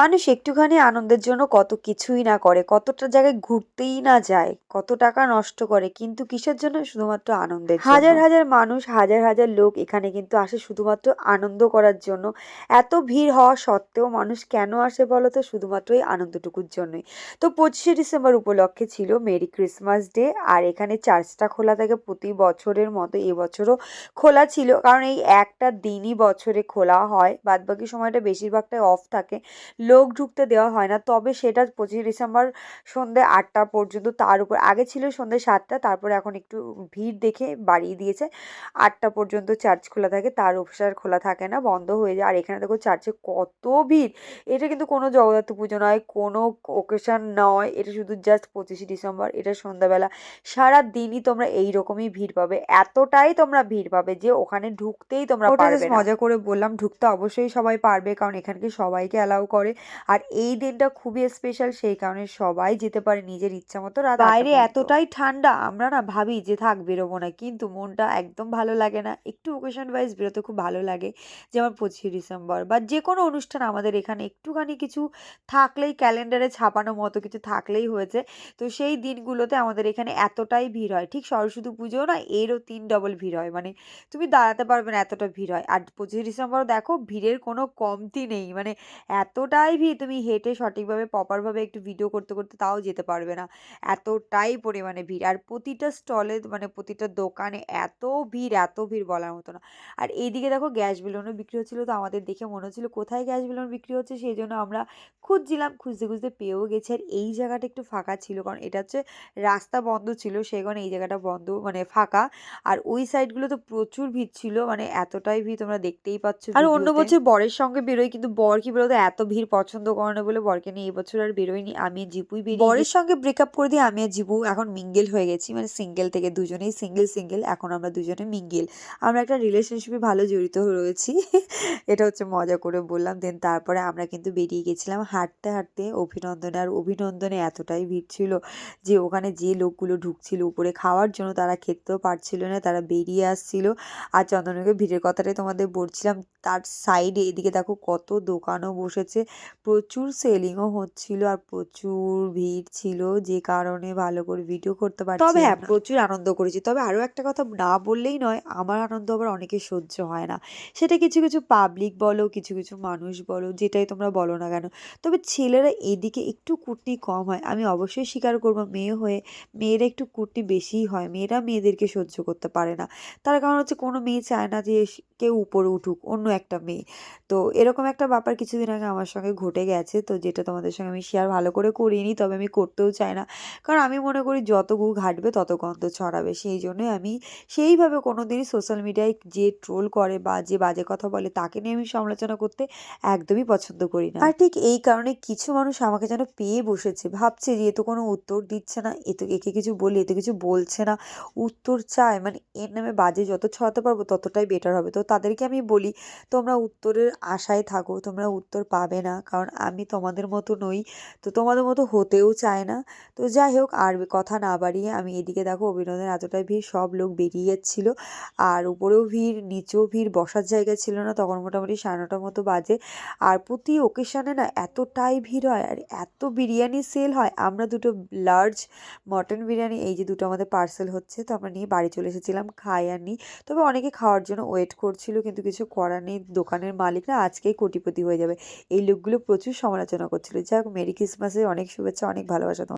মানুষ একটুখানি আনন্দের জন্য কত কিছুই না করে, কতটা জায়গায় ঘুরতেই না যায়, কত টাকা নষ্ট করে, কিন্তু কিসের জন্য? শুধুমাত্র আনন্দের হাজার হাজার মানুষ, হাজার হাজার লোক এখানে কিন্তু আসে শুধুমাত্র আনন্দ করার জন্য। এত ভিড় হওয়া সত্ত্বেও মানুষ কেন আসে বলো তো? শুধুমাত্র এই আনন্দটুকুর জন্যই। তো পঁচিশে ডিসেম্বর উপলক্ষে ছিল মেরি ক্রিসমাস ডে, আর এখানে চার্চটা খোলা থাকে প্রতি বছরের মতো এবছরও খোলা ছিল। কারণ এই একটা দিনই বছরে খোলা হয়, বাদবাকি সময়টা বেশিরভাগটাই অফ থাকে। লোক ঢুকতে দেওয়া হয় না। তবে সেটা পঁচিশে ডিসেম্বর সন্ধ্যে আটটা পর্যন্ত তার উপর আগে ছিল সন্ধ্যে সাতটা তারপরে এখন একটু ভিড় দেখে বাড়িয়ে দিয়েছে। আটটা পর্যন্ত চার্চ খোলা থাকে তার উপসার খোলা থাকে না বন্ধ হয়ে যায়। আর এখানে দেখো চার্চে কত ভিড়। এটা কিন্তু কোনো জগদ্ধাত্রী পুজো নয় কোনো ওকেশন নয়। এটা শুধু জাস্ট পঁচিশে ডিসেম্বর এটা সন্ধ্যাবেলা। সারা দিনই তোমরা এই রকমই ভিড় পাবে। এতটাই তোমরা ভিড় পাবে যে ওখানে ঢুকতেই তোমরা। মজা করে বললাম ঢুকতে অবশ্যই সবাই পারবে কারণ এখানকে সবাইকে অ্যালাউ করে। আর এই দিনটা খুবই স্পেশাল সেই কারণে সবাই যেতে পারে নিজের ইচ্ছা মতো রাত বাইরে এতটাই ঠান্ডা আমরা না ভাবি যে থাক বেরোবো না কিন্তু মনটা একদম ভালো লাগে না। একটু ওকেশন ওয়াইজ বেরোতে খুব ভালো লাগে যেমন পঁচিশে ডিসেম্বর বা যে কোনো অনুষ্ঠান আমাদের এখানে একটুখানি কিছু থাকলেই ক্যালেন্ডারে ছাপানো মতো কিছু থাকলেই হয়েছে। তো সেই দিনগুলোতে আমাদের এখানে এতটাই ভিড় হয় ঠিক সরস্বতী পুজো না এরও তিন ডবল ভিড় হয় মানে তুমি দাঁড়াতে পারবে না এতটা ভিড় হয়। আর পঁচিশে ডিসেম্বর দেখো ভিড়ের কোনো কমতি নেই মানে এতটাই ভিড় তুমি হেঁটে সঠিকভাবে প্রপারভাবে একটু ভিডিও করতে করতে তাও যেতে পারবে না। এতটাই পরিমাণে ভিড়। আর প্রতিটা স্টলে মানে প্রতিটা দোকানে এত ভিড় এত ভিড় বলার মতো না। আর এইদিকে দেখো গ্যাস বেলুনও বিক্রি হচ্ছিল তো আমাদের দেখে মনে হচ্ছিল কোথায় গ্যাস বেলুন বিক্রি হচ্ছে সেই জন্য আমরা খুঁজছিলাম খুঁজতে খুঁজতে পেয়েও গেছি। আর এই জায়গাটা একটু ফাঁকা ছিল কারণ এটা হচ্ছে রাস্তা বন্ধ ছিল সেই কারণে এই জায়গাটা বন্ধ মানে ফাঁকা। আর ওই সাইডগুলো তো প্রচুর ভিড় ছিল মানে এতটাই ভিড় তোমরা দেখতেই পাচ্ছ আর অন্য বছর বরের সঙ্গে বেরোই কিন্তু বর কি বলতো এত ভিড় পছন্দ করে না বলে বরকে নিয়ে এবছর আর বেরোয়নি। আমি জিপুই বেরিয়ে বরের সঙ্গে ব্রেকআপ করে দিয়ে আমি আর জিপু এখন মিঙ্গেল হয়ে গেছি। মানে সিঙ্গেল থেকে দুজনেই সিঙ্গেল সিঙ্গেল এখন আমরা দুজনে মিঙ্গেল আমরা একটা রিলেশনশিপে ভালো জড়িত রয়েছি। এটা হচ্ছে মজা করে বললাম। দেন তারপরে আমরা কিন্তু বেরিয়ে গেছিলাম। হাঁটতে হাঁটতে অভিনন্দনে আর অভিনন্দনে এতটাই ভিড় ছিল যে ওখানে যে লোকগুলো ঢুকছিল উপরে খাওয়ার জন্য তারা খেতেও পারছিল না, তারা বেরিয়ে আসছিল। আর চন্দননগরের ভিড়ের কথাটাই তোমাদের বলছিলাম। তার সাইডে এদিকে দেখো কত দোকানও বসেছে। প্রচুর সেলিংও হচ্ছিল আর প্রচুর ভিড় ছিল যে কারণে ভালো করে ভিডিও করতে পারছি তবে হ্যাঁ প্রচুর আনন্দ করেছি। তবে আরও একটা কথা না বললেই নয় আমার আনন্দ আবার অনেকে সহ্য হয় না। সেটা কিছু কিছু পাবলিক বলো কিছু কিছু মানুষ বলো যেটাই তোমরা বলো না কেন। তবে ছেলেরা এদিকে একটু কুর্তি কম হয়। আমি অবশ্যই স্বীকার করব মেয়ে হয়ে মেয়েরা একটু কুর্তি বেশিই হয়। মেয়েরা মেয়েদেরকে সহ্য করতে পারে না। তার কারণ হচ্ছে কোনো মেয়ে চায় না যে কেউ উপরে উঠুক, অন্য একটা মেয়ে। তো এরকম একটা ব্যাপার কিছুদিন আগে আমার সঙ্গে ঘটে গেছে, তো যেটা তোমাদের সঙ্গে আমি শেয়ার ভালো করে করিনি, তবে আমি করতেও চাই না। কারণ আমি মনে করি যত গু ঘাটবে, তত গন্ধ ছড়াবে। সেই জন্যই আমি সেইভাবে কোনো দিনই সোশ্যাল মিডিয়ায় যে ট্রোল করে বা যে বাজে কথা বলে, তাকে নিয়ে আমি সমালোচনা করতে একদমই পছন্দ করি না। আর ঠিক এই কারণে কিছু মানুষ আমাকে যেন পেয়ে বসেছে, ভাবছে যে এ তো কোনো উত্তর দিচ্ছে না, এ তো একে কিছু বলি, এ তো কিছু বলছে না। উত্তর চায় মানে এর নামে বাজে যত ছড়াতে পারব, ততটাই বেটার হবে। তো তাদেরকে আমি বলি, তোমরা উত্তরের আশায় থাকো, তোমরা উত্তর পাবে না। কারণ আমি তোমাদের মতো নই, তো তোমাদের মতো হতেও চায় না। তো যাই হোক, আর কথা না বাড়িয়ে আমি এদিকে দেখো অভিনন্দন, এতটাই ভিড়, সব লোক বেরিয়ে যাচ্ছিল। আর উপরেও ভিড়, নিচেও ভিড়, বসার জায়গা ছিল না। তখন মোটামুটি সাড়ে নটার মতো বাজে। আর প্রতি ওকেশনে না এতটাই ভিড় হয়, আর এত বিরিয়ানি সেল হয়। আমরা দুটো লার্জ মটন বিরিয়ানি, এই যে দুটো আমাদের পার্সেল হচ্ছে, তো আমরা নিয়ে বাড়ি চলে এসেছিলাম, খাই আর নি। তবে অনেকে খাওয়ার জন্য ওয়েট করছিল কিন্তু কিছু করার নেই। দোকানের মালিকরা আজকেই কোটিপতি হয়ে যাবে। এই লোকগুলো প্রচুর সমালোচনা করছিল। যাই হোক মেরি ক্রিসমাসে অনেক শুভেচ্ছা, অনেক ভালোবাসা।